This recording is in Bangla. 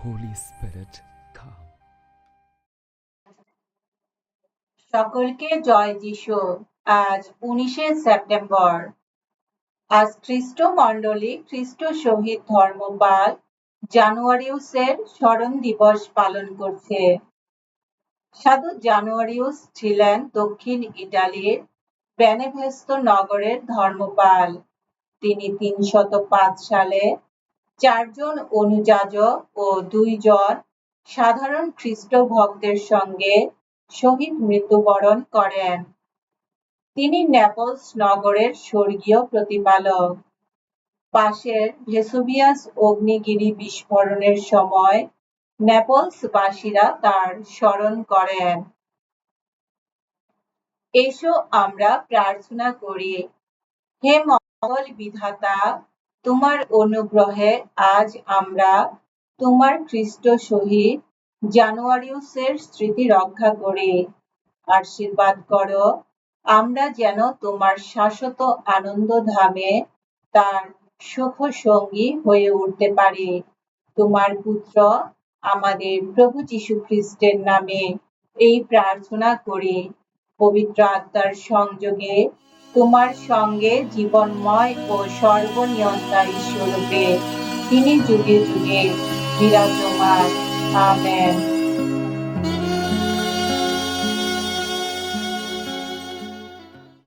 Holy Spirit, come. সকলকে জয় যিশু। আজ উনিশে সেপ্টেম্বর। আজ খ্রিস্ট মণ্ডলী খ্রিস্ট শহীদ ধর্মপাল জানুয়ারিউসের স্মরণ দিবস পালন করছে। সাধু জানুয়ারিউস ছিলেন দক্ষিণ ইটালির বেনেভেস্ত নগরের ধর্মপাল। তিনি তিনশত সালে চারজন অনুযাজক ও দুইজন সাধারণ খ্রিস্ট ভক্তের সঙ্গে শহীদ মৃত্যুবরণ করেন। তিনি নেপলস নগরের স্বর্গীয় প্রতিপালক। পাশের ভেসুভিয়াস অগ্নিগিরি বিস্ফোরণের সময় নেপলসবাসীরা তার স্মরণ করেন। এসো আমরা প্রার্থনা করি, হে মঙ্গল বিধাতা তোমার অনুগ্রহে আজ আমরা তোমার খ্রিস্ট শহীদ জানুয়ারিউসের স্মৃতি রক্ষা করি। আশীর্বাদ করো, আমরা যেন তোমার শাশ্বত আনন্দ ধামে তার সুখ সঙ্গী হয়ে উঠতে পারি। তোমার পুত্র আমাদের প্রভু যীশু খ্রিস্টের নামে এই প্রার্থনা করি। পবিত্র আত্মার সংযোগে তোমার সঙ্গে জীবনময় ও সর্বনিয়ন্তা ঈশ্বরূপে তিনি যুগে যুগে বিরাজমান। আমেন।